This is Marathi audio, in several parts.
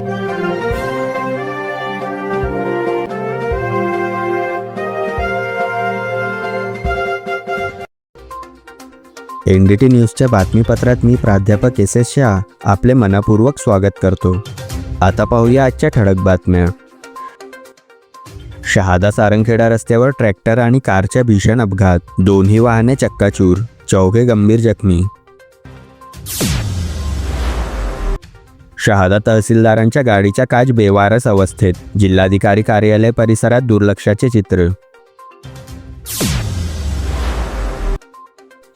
एन डी टी न्यूजच्या बातमीपत्रात मी प्राध्यापक एस एस शाह आपले मनपूर्वक स्वागत करतो. आता पाहूया आजच्या ठळक बातम्या. शहादा सारंगखेडा रस्त्यावर ट्रॅक्टर आणि कारच्या भीषण अपघात. दोन्ही वाहने चक्काचूर. चौघे गंभीर जखमी. शहादा तहसीलदारांच्या गाडीच्या काच बेवारस अवस्थेत जिल्हाधिकारी कार्यालय परिसरात दुर्लक्षाचे चित्र.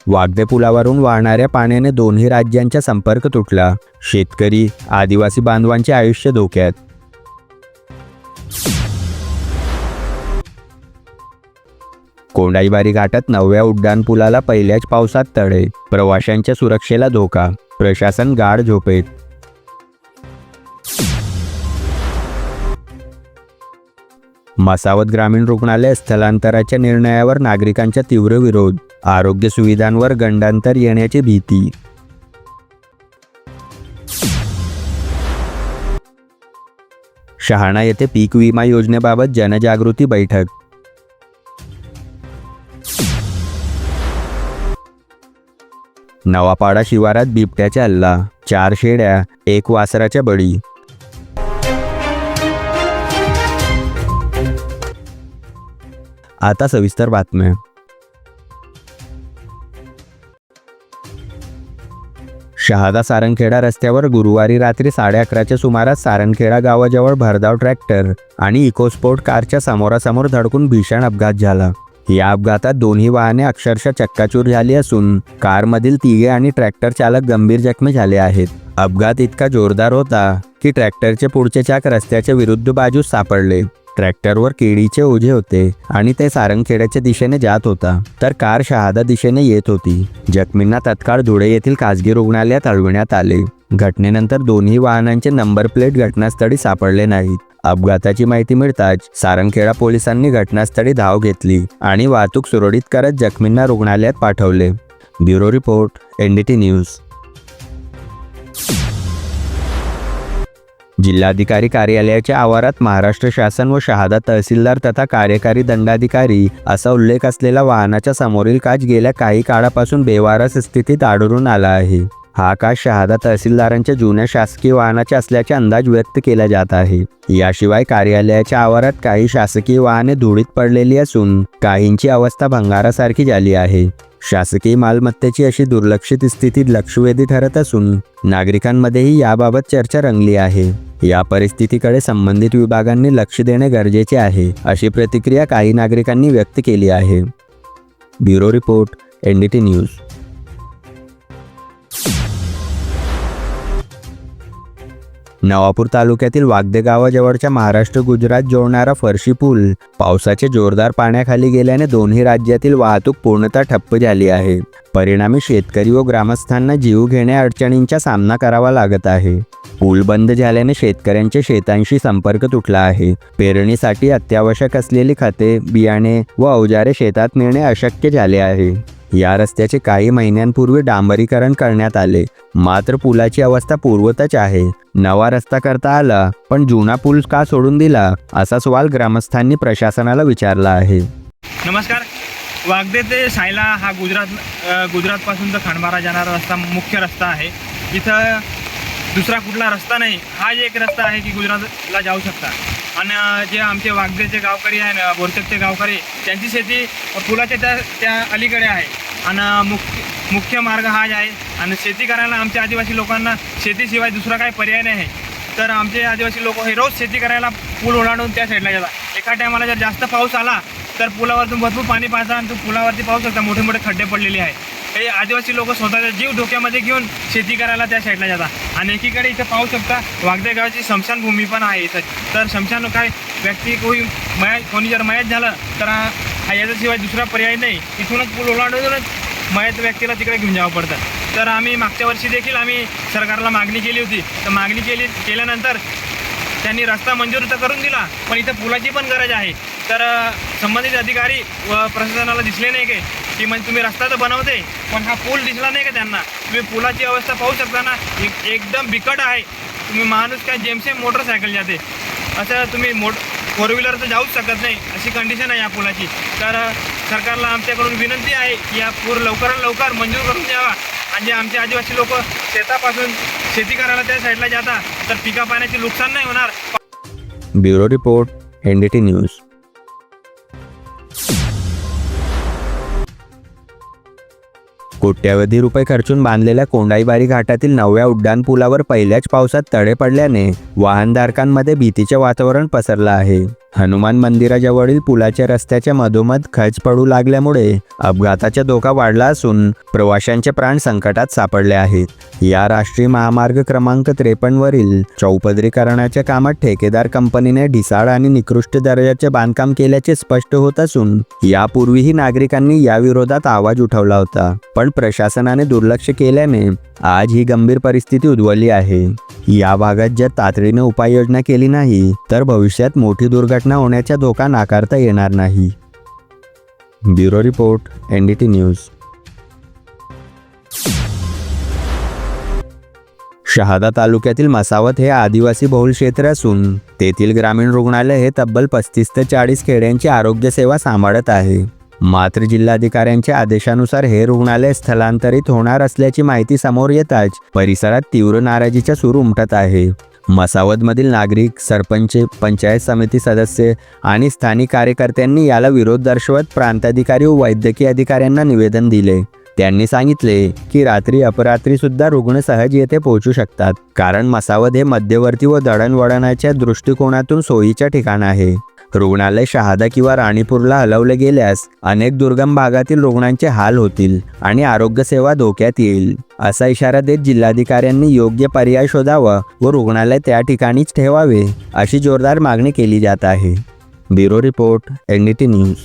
वागदे पुलावरून वाहणाऱ्या पाण्याने दोन्ही राज्यांचा संपर्क तुटला. शेतकरी आदिवासी बांधवांचे आयुष्य धोक्यात. कोंडाईबारी घाटात नवव्या उड्डाणपुलाला पहिल्याच पावसात तडे. प्रवाशांच्या सुरक्षेला धोका. प्रशासन गाढ झोपेत. मसावत ग्रामीण रुग्णालय स्थलांतराच्या निर्णयावर नागरिकांचा तीव्र विरोध आरोग्य सुविधांवर गंडांतर येण्याची भीती. शहाणा येथे पीक विमा योजनेबाबत जनजागृती बैठक. नवापाडा शिवारात बिबट्याचा हल्ला चार शेड्या एक वासराच्या बळी. आता सविस्तर बातम्या. शहादा सारंगखेडा रस्त्यावर गुरुवारी रात्री साडे अकराच्या सुमारास सारंगखेडा गावाजवळ भरधाव ट्रॅक्टर आणि इकोस्पोर्ट कारच्या समोरासमोर धडकून भीषण अपघात झाला. या अपघातात दोन्ही वाहने अक्षरशः चक्काचूर झाली असून कारमधील तिघे आणि ट्रॅक्टर चालक गंभीर जखमी झाले आहेत. अपघात इतका जोरदार होता की ट्रॅक्टरचे पुढचे चाक रस्त्याच्या विरुद्ध बाजूस सापडले. ट्रॅक्टरवर केळीचे ओझे होते आणि ते सारंगखेड्याच्या दिशेने जात होता. तर कार शहादा दिशेने येत होती. जखमींना तत्काळ धुळे येथील खासगी रुग्णालयात हलविण्यात आले. घटनेनंतर दोन्ही वाहनांचे नंबर प्लेट घटनास्थळी सापडले नाहीत. अपघाताची माहिती मिळताच सारंगखेडा पोलिसांनी घटनास्थळी धाव घेतली आणि वाहतूक सुरळीत करत जखमींना रुग्णालयात पाठवले. Bureau report NDT news. जिल्हाधिकारी कार्यालयाच्या आवारात महाराष्ट्र शासन व शहादा तहसीलदार तथा कार्यकारी दंडाधिकारी असा उल्लेख असलेला वाहनाच्या समोरील काच गेल्या काही काळापासून बेवारस स्थितीत आढळून आला आहे. हा काच शहादा तहसीलदारांच्या जुन्या शासकीय वाहनाचे असल्याचे अंदाज व्यक्त केला जात आहे. याशिवाय कार्यालयाच्या आवारात काही शासकीय वाहने धुळीत पडलेली असून काहींची अवस्था भंगारासारखी झाली आहे. शासकीय मालमत्तेची अशी दुर्लक्षित स्थिती लक्षवेधी ठरत असून नागरिकांमध्येही याबाबत चर्चा रंगली आहे. या परिस्थितीकडे संबंधित विभागांनी लक्ष देणे गरजेचे आहे अशी प्रतिक्रिया काही नागरिकांनी व्यक्त केली आहे. Bureau report NDT news. Navapur तालुक्यातील वागदे गावाजवळच्या महाराष्ट्र गुजरात जोडणारा फरशी पूल पावसाच्या जोरदार पाण्याखाली गेल्याने दोन्ही राज्यातील वाहतूक पूर्णतः ठप्प झाली आहे. परिणामी शेतकरी व ग्रामस्थांना जीव घेण्या अडचणींचा सामना करावा लागत आहे. पूल बंद झाल्याने शेतकऱ्यांच्या शेतांशी संपर्क तुटला आहे. पेरणीसाठी अत्यावश्यक असलेली खते बियाणे व अवजारे शेतात नेणे अशक्य झाले आहे. या रस्त्याचे काही महिन्यांपूर्वी डांबरीकरण करण्यात आले. मात्र पुलाची अवस्था पूर्वतच आहे. नवा रस्ता करता आला पण जुना पूल का सोडून दिला असा सवाल ग्रामस्थांनी प्रशासनाला विचारला आहे. नमस्कार. वागदे ते सायला हा गुजरात गुजरातपासून तर खंडबारा जाणारा रस्ता मुख्य रस्ता आहे. इथं दुसरा कुठला रस्ता नाही हा एक रस्ता आहे की गुजरातला जाऊ शकता. आणि जे आमचे वागदेचे गावकरी आहे ना बोरचकचे गावकरी त्यांची शेती फुलाच्या त्या त्या अलीकडे आहे. आणि मुख्य मुख्य मार्ग हा आहे. आणि शेती करायला आमच्या आदिवासी लोकांना शेतीशिवाय दुसरा काही पर्याय नाही. आहे तर आमचे आदिवासी लोक हे रोज शेती करायला पूल ओलांडून त्या साईडला जातात एका टायमाला जर जास्त पाऊस आला तर पुलावरतून भरपूर पाणी पाहता आणि तो पुलावरती पाहू शकता मोठे मोठे खड्डे पडलेले आहे हे आदिवासी लोक स्वतःचा जीव धोक्यामध्ये घेऊन शेती करायला त्या साईडला जातात. आणि एकीकडे इथं पाहू शकता वागदे गावाची स्मशानभूमी पण आहे इथं. तर स्मशान काय व्यक्ती कोणी मयात कोणी जर मयात झालं तर हा याच्याशिवाय दुसरा पर्याय नाही. इथूनच पूल ओलांडूनच मयत व्यक्तीला तिकडे घेऊन जावं पडतं. तर आम्ही मागच्या वर्षी देखील आम्ही सरकारला मागणी केली होती. तर मागणी केली केल्यानंतर त्यांनी रस्ता मंजूर तर करून दिला पण इथं पुलाची पण गरज आहे. तर संबंधित अधिकारी व प्रशासनाला दिसले नाही की की म्हणजे तुम्ही रस्ता तर बनवते पण हा पूल दिसला नाही का त्यांना? तुम्ही पुलाची अवस्था पाहू शकता ना एक- एकदम बिकट आहे. तुम्ही माणूस काय जेमसेम मोटरसायकल जाते. असं तुम्ही मोट फोर व्हीलर तर जाऊच शकत नाही अशी कंडिशन आहे या पुलाची. तर सरकारला आमच्याकडून विनंती आहे की या पूर लवकरात लवकर मंजूर करून द्यावा. आणि जे आमचे आदिवासी लोक शेतापासून शेती करायला त्या साईडला जाता तर पिका पाण्याचे नुकसान नाही होणार. Bureau report N D T news. कोट्यावधी रुपये खर्चून बांधलेल्या कोंडाईबारी घाटातील नवव्या उड्डाण पुलावर पहिल्याच पावसात तडे पडल्याने वाहनधारकांमध्ये भीतीचे वातावरण पसरलं आहे. हनुमान मंदिराजवळील पुलाच्या रस्त्याच्या मधोमध खच पडू लागल्यामुळे अपघाताचा धोका वाढला असून प्रवाशांचे प्राण संकटात सापडले आहेत. या राष्ट्रीय महामार्ग क्रमांक त्रेपन्नवरील चौपदरीकरणाच्या कामात ठेकेदार कंपनीने ढिसाळ आणि निकृष्ट दर्जाचे बांधकाम केल्याचे स्पष्ट होत असून यापूर्वीही नागरिकांनी याविरोधात आवाज उठवला होता. पण प्रशासनाने दुर्लक्ष केल्याने आज ही गंभीर परिस्थिती उद्भवली आहे. या भागात जर तातडीने उपाययोजना केली नाही तर भविष्यात मोठी दुर्घटना होण्याचा धोका नाकारता येणार नाही. Bureau report N D T news. Shahada तालुक्यातील मसावत हे आदिवासी बहुल क्षेत्र असून तेथील ग्रामीण रुग्णालय हे तब्बल पस्तीस ते चाळीस खेड्यांची आरोग्यसेवा सांभाळत आहे. मात्र जिल्हाधिकाऱ्यांच्या आदेशानुसार हे रुग्णालय स्थलांतरित होणार असल्याची माहिती समोर येताच परिसरात तीव्र नाराजीचा सूर उमटत आहे. मसावदमधील नागरिक सरपंच पंचायत समिती सदस्य आणि स्थानिक कार्यकर्त्यांनी याला विरोध दर्शवत प्रांताधिकारी व वैद्यकीय अधिकाऱ्यांना निवेदन दिले. त्यांनी सांगितले की रात्री अपरात्री सुद्धा रुग्ण सहज येथे पोहोचू शकतात कारण मसावद हे मध्यवर्ती व दळणवळणाच्या दृष्टिकोनातून सोयीच्या ठिकाण आहे. रुग्णालय शहादा किंवा राणीपूरला हलवले गेल्यास अनेक दुर्गम भागातील रुग्णांचे हाल होतील आणि आरोग्य सेवा धोक्यात येईल. असा इशारा देत जिल्हाधिकाऱ्यांनी योग्य पर्याय शोधावा व रुग्णालय त्या ठिकाणीच ठेवावे अशी जोरदार मागणी केली जात आहे. Bureau report N D T news.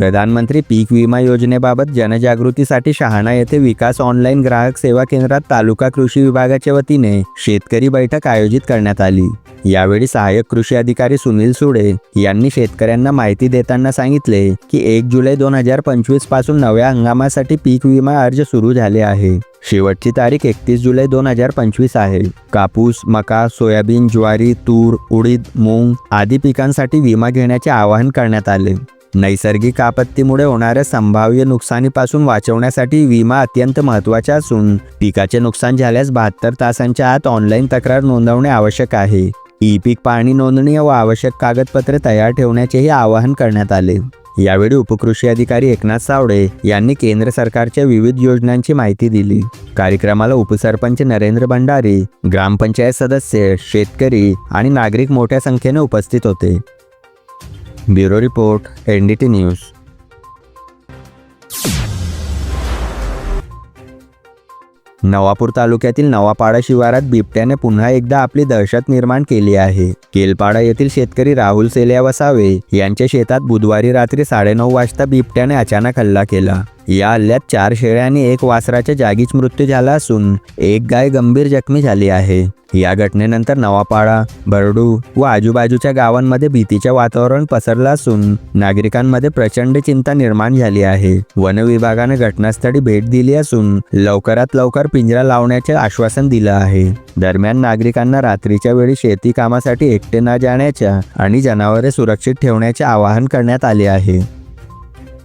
प्रधानमंत्री पीक विमा योजनेबाबत जनजागृतीसाठी शहाणा येथे विकास ऑनलाईन ग्राहक सेवा केंद्रात तालुका कृषी विभागाच्या वतीने शेतकरी बैठक आयोजित करण्यात आली. यावेळी सहाय्यक कृषी अधिकारी सुनील सुडे यांनी शेतकऱ्यांना माहिती देताना सांगितले की एक जुलै दोन हजार पंचवीसपासून नव्या हंगामासाठी पीक विमा अर्ज सुरू झाले आहे. शेवटची तारीख एकतीस जुलै दोन हजार पंचवीस आहे. कापूस मका सोयाबीन ज्वारी तूर उडीद मूग आदी पिकांसाठी विमा घेण्याचे आवाहन करण्यात आले. नैसर्गिक आपत्तीमुळे होणाऱ्या संभाव्य नुकसानीपासून वाचवण्यासाठी विमा अत्यंत महत्त्वाचा असून पिकाचे नुकसान झाल्यास बहात्तर तासांच्या आत ऑनलाईन तक्रार नोंदवणे आवश्यक आहे. ई पीक पाहणी नोंदणी व आवश्यक कागदपत्रे तयार ठेवण्याचेही आवाहन करण्यात आले. यावेळी उपकृषी अधिकारी एकनाथ सावडे यांनी केंद्र सरकारच्या विविध योजनांची माहिती दिली. कार्यक्रमाला उपसरपंच नरेंद्र भंडारी ग्रामपंचायत सदस्य शेतकरी आणि नागरिक मोठ्या संख्येने उपस्थित होते. Bureau report N D T news. Navapur तालुक्यातील नवापाडा शिवारात बिबट्याने पुन्हा एकदा आपली दहशत निर्माण केली आहे. केलपाडा येथील शेतकरी राहुल सेल्या वसावे यांच्या शेतात बुधवारी रात्री साडेनऊ वाजता बिबट्याने अचानक हल्ला केला. या हल्ल्यात चार शेळ्या आणि एक वासराच्या जागीच मृत्यू झाला असून एक गाय गंभीर जखमी झाली आहे. या घटनेनंतर नवापाडा बरडू व आजूबाजूच्या गावांमध्ये भीतीचे वातावरण पसरलं असून नागरिकांमध्ये प्रचंड चिंता निर्माण झाली आहे. वन विभागाने घटनास्थळी भेट दिली असून लवकरात लवकर पिंजरा लावण्याचे आश्वासन दिलं आहे. दरम्यान नागरिकांना रात्रीच्या वेळी शेती कामासाठी एकटे न जाण्याच्या आणि जनावरे सुरक्षित ठेवण्याचे आवाहन करण्यात आले आहे.